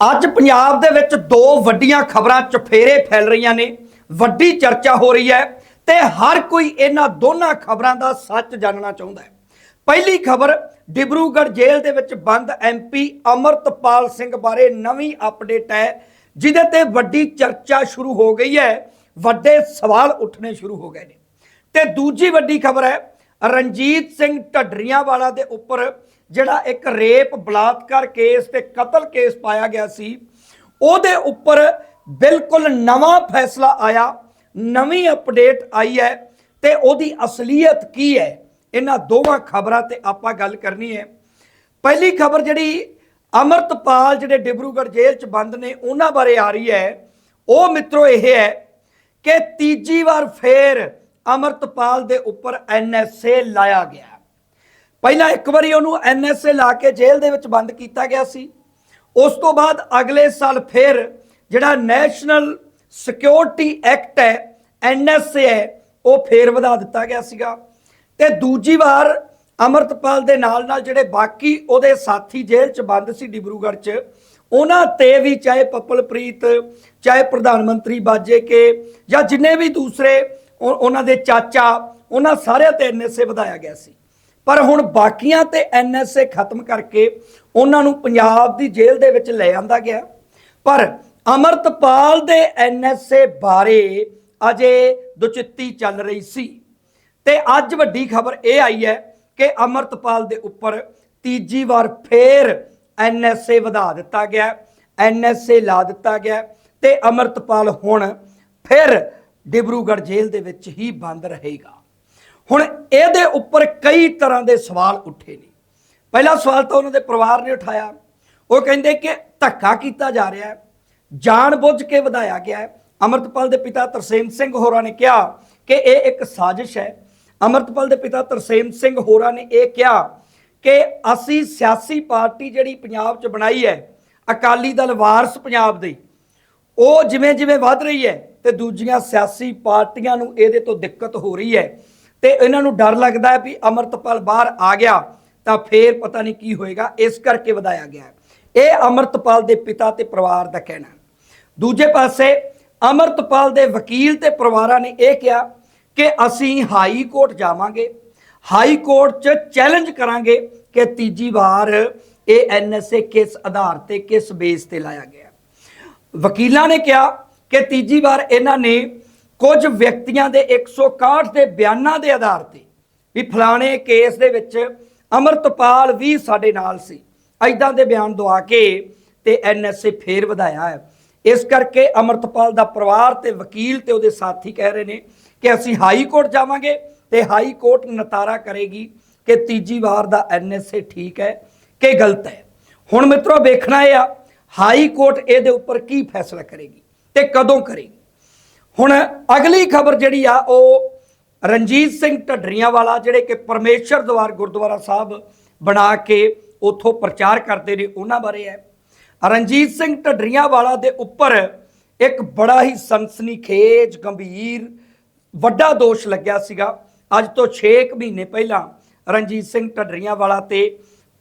ਅੱਜ ਪੰਜਾਬ ਦੇ ਵਿੱਚ ਦੋ ਵੱਡੀਆਂ ਖਬਰਾਂ ਚਫੇਰੇ ਫੈਲ ਰਹੀਆਂ ਨੇ। ਵੱਡੀ ਚਰਚਾ ਹੋ ਰਹੀ ਹੈ ਤੇ ਹਰ ਕੋਈ ਇਹਨਾਂ ਦੋਨਾਂ ਖਬਰਾਂ ਦਾ ਸੱਚ ਜਾਣਨਾ ਚਾਹੁੰਦਾ ਹੈ। ਪਹਿਲੀ ਖਬਰ, ਡਿਬਰੂਗੜ੍ਹ ਜੇਲ੍ਹ ਦੇ ਵਿੱਚ ਬੰਦ ਐਮਪੀ ਅਮਰਤਪਾਲ ਸਿੰਘ ਬਾਰੇ ਨਵੀਂ ਅਪਡੇਟ ਹੈ, ਜਿਹਦੇ ਤੇ ਵੱਡੀ ਚਰਚਾ ਸ਼ੁਰੂ ਹੋ ਗਈ ਹੈ। ਵੱਡੇ ਸਵਾਲ ਉੱਠਣੇ ਸ਼ੁਰੂ ਹੋ ਗਏ ਨੇ। ਤੇ ਦੂਜੀ ਵੱਡੀ ਖਬਰ ਹੈ, ਰਣਜੀਤ ਸਿੰਘ ਢੱਡਰੀਆਂ ਵਾਲਾ ਦੇ ਉੱਪਰ ਜਿਹੜਾ ਇੱਕ ਰੇਪ, ਬਲਾਤਕਾਰ ਕੇਸ ਤੇ ਕਤਲ ਕੇਸ ਪਾਇਆ ਗਿਆ ਸੀ, ਉਹਦੇ ਉੱਪਰ ਬਿਲਕੁਲ ਨਵਾਂ ਫੈਸਲਾ ਆਇਆ, ਨਵੀਂ ਅਪਡੇਟ ਆਈ ਹੈ ਤੇ ਉਹਦੀ ਅਸਲੀਅਤ ਕੀ ਹੈ, ਇਹਨਾਂ ਦੋਵਾਂ ਖਬਰਾਂ ਤੇ ਆਪਾਂ ਗੱਲ ਕਰਨੀ ਹੈ। ਪਹਿਲੀ ਖਬਰ ਜਿਹੜੀ ਅਮਰਤਪਾਲ ਜਿਹੜੇ ਡਿਬਰੂਗੜ੍ਹ ਜੇਲ੍ਹ 'ਚ ਬੰਦ ਨੇ, ਉਹਨਾਂ ਬਾਰੇ ਆ ਰਹੀ ਹੈ। ਉਹ ਮਿੱਤਰੋ ਇਹ ਹੈ ਕਿ ਤੀਜੀ ਵਾਰ ਫੇਰ ਅਮਰਤਪਾਲ ਦੇ ਉੱਪਰ ਐਨਐਸਏ ਲਾਇਆ ਗਿਆ। ਪਹਿਲਾਂ ਇੱਕ ਵਾਰੀ ਉਹਨੂੰ ਐਨਐਸਏ ਲਾ ਕੇ ਜੇਲ੍ਹ ਦੇ ਵਿੱਚ ਬੰਦ ਕੀਤਾ ਗਿਆ ਸੀ। ਉਸ ਤੋਂ ਬਾਅਦ ਅਗਲੇ ਸਾਲ ਫਿਰ ਜਿਹੜਾ ਨੈਸ਼ਨਲ ਸਿਕਿਉਰਿਟੀ ਐਕਟ ਹੈ, ਐਨਐਸਏ ਹੈ, ਉਹ ਫੇਰ ਵਧਾ ਦਿੱਤਾ ਗਿਆ ਸੀਗਾ। ਤੇ ਦੂਜੀ ਵਾਰ ਅਮਰਤਪਾਲ ਦੇ ਨਾਲ ਨਾਲ ਜਿਹੜੇ ਬਾਕੀ ਉਹਦੇ ਸਾਥੀ ਜੇਲ੍ਹ 'ਚ ਬੰਦ ਸੀ ਡਿਬਰੂਗੜ੍ਹ 'ਚ, ਉਹਨਾਂ ਤੇ ਵੀ ਚਾਹੇ ਪਪਲਪ੍ਰੀਤ, ਚਾਹੇ ਪ੍ਰਧਾਨ ਮੰਤਰੀ ਬਾਜੇ ਕੇ ਜਾਂ ਜਿੰਨੇ ਵੀ ਦੂਸਰੇ ਉਹ- ਉਹਨਾਂ ਦੇ ਚਾਚਾ, ਉਹਨਾਂ ਸਾਰਿਆਂ ਤੇ ਐਨਐਸਏ ਵਧਾਇਆ ਗਿਆ ਸੀ। ਪਰ ਹੁਣ ਬਾਕੀਆਂ ਤੇ ਐਨਐਸਏ ਖਤਮ ਕਰਕੇ ਉਹਨਾਂ ਨੂੰ ਪੰਜਾਬ ਦੀ ਜੇਲ੍ਹ ਦੇ ਵਿੱਚ ਲੈ ਆਂਦਾ ਗਿਆ। ਪਰ ਅਮਰਤਪਾਲ ਦੇ ਐਨਐਸਏ ਬਾਰੇ ਅਜੇ ਦੁਚਿੱਤੀ ਚੱਲ ਰਹੀ ਸੀ। ਤੇ ਅੱਜ ਵੱਡੀ ਖਬਰ ਇਹ ਆਈ ਹੈ ਕਿ ਅਮਰਤਪਾਲ ਦੇ ਉੱਪਰ ਤੀਜੀ ਵਾਰ ਫੇਰ ਐਨਐਸਏ ਵਧਾ ਦਿੱਤਾ ਗਿਆ, ਐਨਐਸਏ ਲਾ ਦਿੱਤਾ ਗਿਆ ਤੇ ਅਮਰਤਪਾਲ ਹੁਣ ਫਿਰ ਡਿਬਰੂਗੜ੍ਹ ਜੇਲ੍ਹ ਦੇ ਵਿੱਚ ਹੀ ਬੰਦ ਰਹੇਗਾ। ਹੁਣ ਇਹਦੇ ਉੱਪਰ ਕਈ ਤਰ੍ਹਾਂ ਦੇ ਸਵਾਲ ਉੱਠੇ ਨੇ। ਪਹਿਲਾ ਸਵਾਲ ਤਾਂ ਉਹਨਾਂ ਦੇ ਪਰਿਵਾਰ ਨੇ ਉਠਾਇਆ। ਉਹ ਕਹਿੰਦੇ ਕਿ ਧੱਕਾ ਕੀਤਾ ਜਾ ਰਿਹਾ ਹੈ। ਜਾਣਬੁੱਝ ਕੇ ਵਧਾਇਆ ਗਿਆ ਹੈ। ਅਮਰਤਪਾਲ ਦੇ ਪਿਤਾ ਤਰਸੇਮ ਸਿੰਘ ਹੋਰਾਂ ਨੇ ਕਿਹਾ ਕਿ ਇਹ ਇੱਕ ਸਾਜ਼ਿਸ਼ ਹੈ। ਅਮਰਤਪਾਲ ਦੇ ਪਿਤਾ ਤਰਸੇਮ ਸਿੰਘ ਹੋਰਾਂ ਨੇ ਇਹ ਕਿਹਾ ਕਿ ਅਸੀਂ ਸਿਆਸੀ ਪਾਰਟੀ ਜਿਹੜੀ ਪੰਜਾਬ 'ਚ ਬਣਾਈ ਹੈ, ਅਕਾਲੀ ਦਲ ਵਾਰਸ ਪੰਜਾਬ ਦੀ, ਉਹ ਜਿਵੇਂ ਜਿਵੇਂ ਵੱਧ ਰਹੀ ਹੈ ਤੇ ਦੂਜੀਆਂ ਸਿਆਸੀ ਪਾਰਟੀਆਂ ਨੂੰ ਇਹਦੇ ਤੋਂ ਦਿੱਕਤ ਹੋ ਰਹੀ ਹੈ। ਤੇ ਇਹਨਾਂ ਨੂੰ ਡਰ ਲੱਗਦਾ ਹੈ ਵੀ ਅਮਰਤਪਾਲ ਬਾਹਰ ਆ ਗਿਆ ਤਾਂ ਫੇਰ ਪਤਾ ਨਹੀਂ ਕੀ ਹੋਏਗਾ, ਇਸ ਕਰਕੇ ਵਧਾਇਆ ਗਿਆ ਇਹ ਅਮਰਤਪਾਲ ਦੇ ਪਿਤਾ ਤੇ ਪਰਿਵਾਰ ਦਾ ਕਹਿਣਾ ਦੂਜੇ ਪਾਸੇ, ਅਮਰਤਪਾਲ ਦੇ ਵਕੀਲ ਤੇ ਪਰਿਵਾਰਾਂ ਨੇ ਇਹ ਕਿਹਾ ਕਿ ਅਸੀਂ ਹਾਈ ਕੋਰਟ ਜਾਵਾਂਗੇ, ਹਾਈ ਕੋਰਟ 'ਚ ਚੈਲੰਜ ਕਰਾਂਗੇ ਕਿ ਤੀਜੀ ਵਾਰ ਇਹ ਐਨਐਸਏ ਕਿਸ ਆਧਾਰ ਤੇ, ਕਿਸ ਬੇਸ ਤੇ ਲਾਇਆ ਗਿਆ ਵਕੀਲਾਂ ਨੇ ਕਿਹਾ ਕਿ ਤੀਜੀ ਵਾਰ ਇਹਨਾਂ ਨੇ ਕੁਝ ਵਿਅਕਤੀਆਂ ਦੇ 161 ਦੇ ਬਿਆਨਾਂ ਦੇ ਆਧਾਰ ਤੇ ਵੀ ਫਲਾਣੇ ਕੇਸ ਦੇ ਵਿੱਚ ਅਮਰਤਪਾਲ ਵੀ ਸਾਡੇ ਨਾਲ ਸੀ। ਐਦਾਂ ਦੇ ਬਿਆਨ ਦਵਾ ਕੇ ਤੇ ਐਨਐਸਏ ਫੇਰ ਵਧਾਇਆ ਹੈ। ਇਸ ਕਰਕੇ ਅਮਰਤਪਾਲ ਦਾ ਪਰਿਵਾਰ ਤੇ ਵਕੀਲ ਤੇ ਉਹਦੇ ਸਾਥੀ ਕਹਿ ਰਹੇ ਨੇ ਕਿ ਅਸੀਂ ਹਾਈ ਕੋਰਟ ਜਾਵਾਂਗੇ ਤੇ ਹਾਈ ਕੋਰਟ ਨਤਾਰਾ ਕਰੇਗੀ ਕਿ ਤੀਜੀ ਵਾਰ ਦਾ ਐਨਐਸਏ ਠੀਕ ਹੈ ਕਿ ਗਲਤ ਹੈ। ਹੁਣ ਮਿੱਤਰੋ, ਵੇਖਣਾ ਇਹ ਆ, ਹਾਈ ਕੋਰਟ ਇਹਦੇ ਉੱਪਰ ਕੀ ਫੈਸਲਾ ਕਰੇਗੀ ਤੇ ਕਦੋਂ ਕਰੇਗੀ? ਹੁਣ ਅਗਲੀ ਖਬਰ ਜਿਹੜੀ ਆ, ਉਹ ਰਣਜੀਤ ਸਿੰਘ ਢੱਡਰੀਆਂ ਵਾਲਾ ਜਿਹੜੇ ਕਿ ਪਰਮੇਸ਼ਰ ਦਵਾਰ ਗੁਰਦੁਆਰਾ ਸਾਹਿਬ ਬਣਾ ਕੇ ਉਥੋਂ ਪ੍ਰਚਾਰ ਕਰਦੇ ਨੇ, ਉਹਨਾਂ ਬਾਰੇ ਹੈ। ਰਣਜੀਤ ਸਿੰਘ ਢੱਡਰੀਆਂ ਵਾਲਾ ਦੇ ਉੱਪਰ ਇੱਕ ਬੜਾ ਹੀ ਸਨਸਨੀਖੇਜ ਗੰਭੀਰ, ਵੱਡਾ ਦੋਸ਼ ਲੱਗਿਆ ਸੀਗਾ। ਅੱਜ ਤੋਂ 6 ਮਹੀਨੇ ਪਹਿਲਾਂ ਰਣਜੀਤ ਸਿੰਘ ਢੱਡਰੀਆਂ ਵਾਲਾ ਤੇ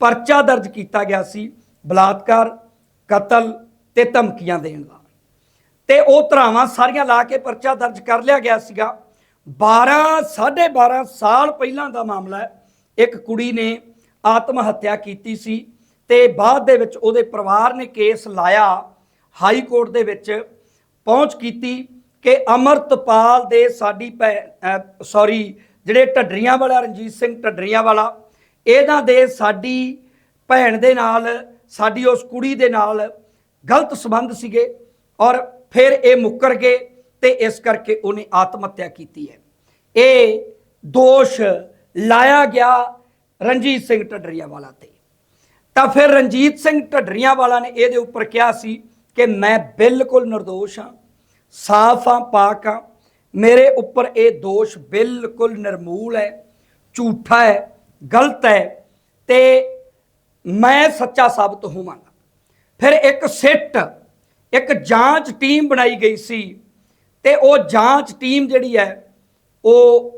ਪਰਚਾ ਦਰਜ ਕੀਤਾ ਗਿਆ ਸੀ ਬਲਾਤਕਾਰ, ਕਤਲ ਤੇ ਧਮਕੀਆਂ ਦੇਣ ਦਾ। ਤੇ ਉਹ ਧਰਾਵਾਂ ਸਾਰੀਆਂ ਲਾ ਕੇ ਪਰਚਾ ਦਰਜ ਕਰ ਲਿਆ ਗਿਆ ਸੀਗਾ। 12 12.5 ਸਾਲ ਪਹਿਲਾਂ ਦਾ ਮਾਮਲਾ ਹੈ। ਇੱਕ ਕੁੜੀ ਨੇ ਆਤਮ ਹੱਤਿਆ ਕੀਤੀ ਸੀ ਤੇ ਬਾਅਦ ਦੇ ਵਿੱਚ ਉਹਦੇ ਪਰਿਵਾਰ ਨੇ ਕੇਸ ਲਾਇਆ। ਹਾਈ ਕੋਰਟ ਦੇ ਵਿੱਚ ਪਹੁੰਚ ਕੀਤੀ ਕਿ ਅਮਰਤਪਾਲ ਦੇ ਸਾਡੀ ਸੌਰੀ ਜਿਹੜੇ ਢੱਡਰੀਆਂ ਵਾਲਾ, ਰਣਜੀਤ ਸਿੰਘ ਢੱਡਰੀਆਂ ਵਾਲਾ, ਇਹਨਾਂ ਦੇ ਸਾਡੀ ਭੈਣ ਦੇ ਨਾਲ, ਸਾਡੀ ਉਸ ਕੁੜੀ ਦੇ ਨਾਲ ਗਲਤ ਸੰਬੰਧ ਸੀਗੇ ਔਰ ਫਿਰ ਇਹ ਮੁੱਕਰ ਗਏ ਤੇ ਇਸ ਕਰਕੇ ਉਹਨੇ ਆਤਮ ਹੱਤਿਆ ਕੀਤੀ ਹੈ। ਇਹ ਦੋਸ਼ ਲਾਇਆ ਗਿਆ ਰਣਜੀਤ ਸਿੰਘ ਢੱਡਰੀਆਂ ਵਾਲਾ ਤੇ। ਤਾਂ ਫਿਰ ਰਣਜੀਤ ਸਿੰਘ ਢੱਡਰੀਆਂ ਵਾਲਾ ਨੇ ਇਹਦੇ ਉੱਪਰ ਕਿਹਾ ਸੀ ਕਿ ਮੈਂ ਬਿਲਕੁਲ ਨਿਰਦੋਸ਼ ਹਾਂ, ਸਾਫ਼ ਹਾਂ, ਪਾਕ ਹਾਂ। ਮੇਰੇ ਉੱਪਰ ਇਹ ਦੋਸ਼ ਬਿਲਕੁਲ ਨਿਰਮੂਲ ਹੈ, ਝੂਠਾ ਹੈ, ਗਲਤ ਹੈ ਤੇ ਮੈਂ ਸੱਚਾ ਸਾਬਤ ਹੋਵਾਂਗਾ। ਫਿਰ ਇੱਕ ਸਿੱਟ ਇੱਕ ਜਾਂਚ ਟੀਮ ਬਣਾਈ ਗਈ ਸੀ ਤੇ ਉਹ ਜਾਂਚ ਟੀਮ ਜਿਹੜੀ ਹੈ, ਉਹ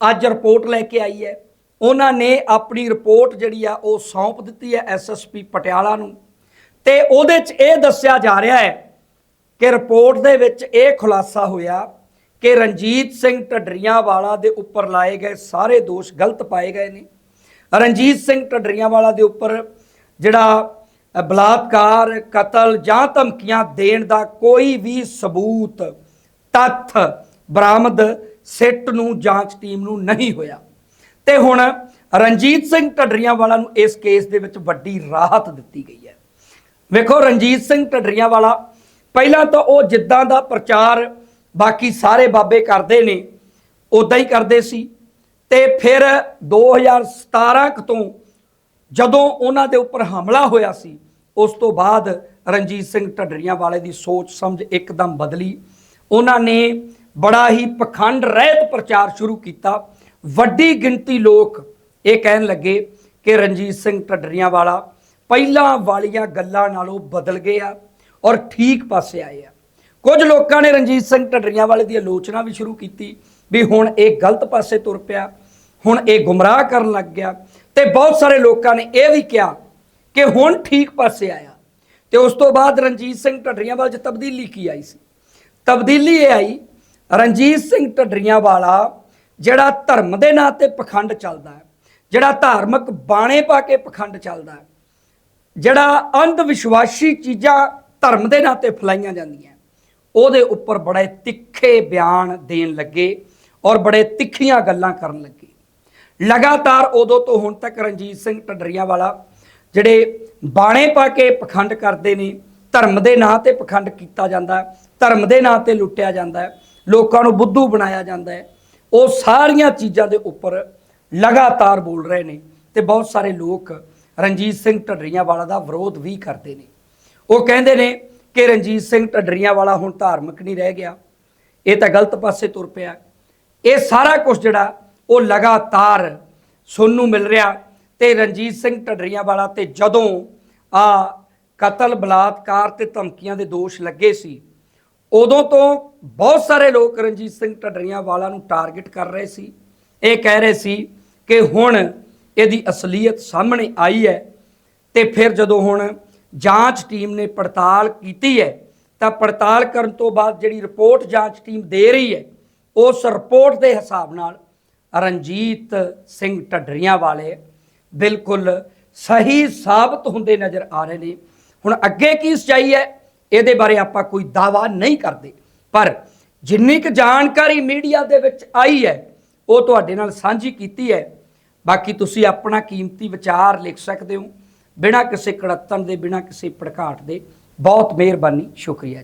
ਅੱਜ ਰਿਪੋਰਟ ਲੈ ਕੇ ਆਈ ਹੈ। ਉਹਨਾਂ ਨੇ ਆਪਣੀ ਰਿਪੋਰਟ ਜਿਹੜੀ ਆ, ਉਹ ਸੌਂਪ ਦਿੱਤੀ ਹੈ ਐਸਐਸਪੀ ਪਟਿਆਲਾ ਨੂੰ। ਤੇ ਉਹਦੇ 'ਚ ਇਹ ਦੱਸਿਆ ਜਾ ਰਿਹਾ ਹੈ ਕਿ ਰਿਪੋਰਟ ਦੇ ਵਿੱਚ ਇਹ ਖੁਲਾਸਾ ਹੋਇਆ ਕਿ ਰਣਜੀਤ ਸਿੰਘ ਢੱਡਰੀਆਂ ਵਾਲਾ ਦੇ ਉੱਪਰ ਲਾਏ ਗਏ ਸਾਰੇ ਦੋਸ਼ ਗਲਤ ਪਾਏ ਗਏ ਨੇ। ਰਣਜੀਤ ਸਿੰਘ ਢੱਡਰੀਆਂ ਵਾਲਾ ਦੇ ਉੱਪਰ ਜਿਹੜਾ ਬਲਾਤਕਾਰ, ਕਤਲ ਜਾਂ ਧਮਕੀਆਂ ਦੇਣ ਦਾ ਕੋਈ ਵੀ ਸਬੂਤ, ਤੱਥ, ਬਰਾਮਦ ਸਿੱਟ ਨੂੰ ਜਾਂਚ ਟੀਮ ਨੂੰ ਨਹੀਂ ਹੋਇਆ। ਤੇ ਹੁਣ ਰਣਜੀਤ ਸਿੰਘ ਢੱਡਰੀਆਂ ਵਾਲਾ ਨੂੰ ਇਸ ਕੇਸ ਦੇ ਵਿੱਚ ਵੱਡੀ ਰਾਹਤ ਦਿੱਤੀ ਗਈ ਹੈ। ਵੇਖੋ, ਰਣਜੀਤ ਸਿੰਘ ਢੱਡਰੀਆਂ ਵਾਲਾ ਪਹਿਲਾਂ ਤਾਂ ਉਹ ਜਿੱਦਾਂ ਦਾ ਪ੍ਰਚਾਰ ਬਾਕੀ ਸਾਰੇ ਬਾਬੇ ਕਰਦੇ ਨੇ ਉਦਾਂ ਹੀ ਕਰਦੇ ਸੀ। ਤੇ ਫਿਰ 2017 ਕੁ ਤੋਂ ਜਦੋਂ ਉਹਨਾਂ ਦੇ ਉੱਪਰ ਹਮਲਾ ਹੋਇਆ ਸੀ ਉਸ ਤੋਂ ਬਾਅਦ ਰਣਜੀਤ ਸਿੰਘ ਢੱਡਰੀਆਂ ਵਾਲੇ ਦੀ ਸੋਚ ਸਮਝ ਇੱਕਦਮ ਬਦਲੀ। ਉਹਨਾਂ ਨੇ ਬੜਾ ਹੀ ਪਖੰਡ ਰਹਿਤ ਪ੍ਰਚਾਰ ਸ਼ੁਰੂ ਕੀਤਾ। ਵੱਡੀ ਗਿਣਤੀ ਲੋਕ ਇਹ ਕਹਿਣ ਲੱਗੇ ਕਿ ਰਣਜੀਤ ਸਿੰਘ ਢੱਡਰੀਆਂ ਵਾਲਾ ਪਹਿਲਾਂ ਵਾਲੀਆਂ ਗੱਲਾਂ ਨਾਲੋਂ ਬਦਲ ਗਏ ਆ ਔਰ ਠੀਕ ਪਾਸੇ ਆਏ ਆ। ਕੁਝ ਲੋਕਾਂ ਨੇ ਰਣਜੀਤ ਸਿੰਘ ਢੱਡਰੀਆਂ ਵਾਲੇ ਦੀ ਆਲੋਚਨਾ ਵੀ ਸ਼ੁਰੂ ਕੀਤੀ ਵੀ ਹੁਣ ਇਹ ਗਲਤ ਪਾਸੇ ਤੁਰ ਪਿਆ, ਹੁਣ ਇਹ ਗੁੰਮਰਾਹ ਕਰਨ ਲੱਗ ਗਿਆ ਤੇ ਬਹੁਤ ਸਾਰੇ ਲੋਕਾਂ ਨੇ ਇਹ ਵੀ ਕਿਹਾ ਕਿ ਹੁਣ ਠੀਕ ਪਾਸੇ ਆਇਆ। ਤੇ ਉਸ ਤੋਂ ਬਾਅਦ ਰਣਜੀਤ ਸਿੰਘ ਢੱਡਰੀਆਂ ਵਾਲ 'ਚ ਤਬਦੀਲੀ ਕੀ ਆਈ ਸੀ? ਤਬਦੀਲੀ ਇਹ ਆਈ, ਰਣਜੀਤ ਸਿੰਘ ਢੱਡਰੀਆਂ ਵਾਲਾ ਜਿਹੜਾ ਧਰਮ ਦੇ ਨਾਂ ਤੇ ਪਖੰਡ ਚੱਲਦਾ ਹੈ, ਜਿਹੜਾ ਧਾਰਮਿਕ ਬਾਣੇ ਪਾ ਕੇ ਪਖੰਡ ਚੱਲਦਾ ਹੈ, ਜਿਹੜਾ ਅੰਧ ਵਿਸ਼ਵਾਸੀ ਚੀਜ਼ਾਂ ਧਰਮ ਦੇ ਨਾਂ ਤੇ ਫਲਾਈਆਂ ਜਾਂਦੀਆਂ ਉਹਦੇ ਉੱਪਰ ਬੜੇ ਤਿੱਖੇ ਬਿਆਨ ਦੇਣ ਲੱਗੇ ਔਰ ਬੜੇ ਤਿੱਖੀਆਂ ਗੱਲਾਂ ਕਰਨ ਲੱਗੇ। ਲਗਾਤਾਰ ਉਦੋਂ ਤੋਂ ਹੁਣ ਤੱਕ ਰਣਜੀਤ ਸਿੰਘ ਢੱਡਰੀਆਂ ਵਾਲਾ ਜਿਹੜੇ ਬਾਣੇ ਪਾ ਕੇ ਪਖੰਡ ਕਰਦੇ ਨੇ, ਧਰਮ ਦੇ ਨਾਂ ਤੇ ਪਖੰਡ ਕੀਤਾ ਜਾਂਦਾ ਧਰਮ ਦੇ ਨਾਂ ਤੇ ਲੁੱਟਿਆ ਜਾਂਦਾ ਲੋਕਾਂ ਨੂੰ ਬੁੱਧੂ ਬਣਾਇਆ ਜਾਂਦਾ ਹੈ, ਉਹ ਸਾਰੀਆਂ ਚੀਜ਼ਾਂ ਦੇ ਉੱਪਰ ਲਗਾਤਾਰ ਬੋਲ ਰਹੇ ਨੇ ਤੇ ਬਹੁਤ ਸਾਰੇ ਲੋਕ ਰਣਜੀਤ ਸਿੰਘ ਢੱਡਰੀਆਂ ਵਾਲਾ ਦਾ ਵਿਰੋਧ ਵੀ ਕਰਦੇ ਨੇ। ਉਹ ਕਹਿੰਦੇ ਨੇ ਕਿ ਰਣਜੀਤ ਸਿੰਘ ਢੱਡਰੀਆਂ ਵਾਲਾ ਹੁਣ ਧਾਰਮਿਕ ਨਹੀਂ ਰਹਿ ਗਿਆ, ਇਹ ਤਾਂ ਗਲਤ ਪਾਸੇ ਤੁਰ ਪਿਆ। ਇਹ ਸਾਰਾ ਕੁਝ ਜਿਹੜਾ ਉਹ ਲਗਾਤਾਰ ਸੁਣਨ ਨੂੰ ਮਿਲ ਰਿਹਾ ਤੇ ਰਣਜੀਤ ਸਿੰਘ ਢੱਡਰੀਆਂ ਵਾਲਾ ਤੇ ਜਦੋਂ ਆ ਕਤਲ, ਬਲਾਤਕਾਰ ਤੇ ਧਮਕੀਆਂ ਦੇ ਦੋਸ਼ ਲੱਗੇ ਸੀ, ਉਦੋਂ ਤੋਂ ਬਹੁਤ ਸਾਰੇ ਲੋਕ ਰਣਜੀਤ ਸਿੰਘ ਢੱਡਰੀਆਂ ਵਾਲਾ ਨੂੰ ਟਾਰਗੇਟ ਕਰ ਰਹੇ ਸੀ। ਇਹ ਕਹਿ ਰਹੇ ਸੀ ਕਿ ਹੁਣ ਇਹਦੀ ਅਸਲੀਅਤ ਸਾਹਮਣੇ ਆਈ ਹੈ ਤੇ ਫਿਰ ਜਦੋਂ ਹੁਣ ਜਾਂਚ ਟੀਮ ਨੇ ਪੜਤਾਲ ਕੀਤੀ ਹੈ, ਤਾਂ ਪੜਤਾਲ ਕਰਨ ਤੋਂ ਬਾਅਦ ਜਿਹੜੀ ਰਿਪੋਰਟ ਜਾਂਚ ਟੀਮ ਦੇ ਰਹੀ ਹੈ, ਉਸ ਰਿਪੋਰਟ ਦੇ ਹਿਸਾਬ ਨਾਲ ਰਣਜੀਤ ਸਿੰਘ ਢੱਡਰੀਆਂ ਵਾਲੇ ਬਿਲਕੁਲ ਸਹੀ ਸਾਬਤ ਹੁੰਦੇ ਨਜ਼ਰ ਆ ਰਹੇ ਨੇ। ਹੁਣ ਅੱਗੇ ਕੀ ਸਚਾਈ ਹੈ, ਇਹਦੇ ਬਾਰੇ ਆਪਾਂ ਕੋਈ ਦਾਵਾ ਨਹੀਂ ਕਰਦੇ। ਪਰ ਜਿੰਨੀ ਕੁ ਜਾਣਕਾਰੀ ਮੀਡੀਆ ਦੇ ਵਿੱਚ ਆਈ ਹੈ, ਉਹ ਤੁਹਾਡੇ ਨਾਲ ਸਾਂਝੀ ਕੀਤੀ ਹੈ। ਬਾਕੀ ਤੁਸੀਂ ਆਪਣਾ ਕੀਮਤੀ ਵਿਚਾਰ ਲਿਖ ਸਕਦੇ ਹੋ। ਬਿਨਾਂ ਕਿਸੇ ਕੜੱਤਣ ਦੇ, ਬਿਨਾਂ ਕਿਸੇ ਭੜਕਾਟ ਦੇ। ਬਹੁਤ ਮਿਹਰਬਾਨੀ, ਸ਼ੁਕਰੀਆ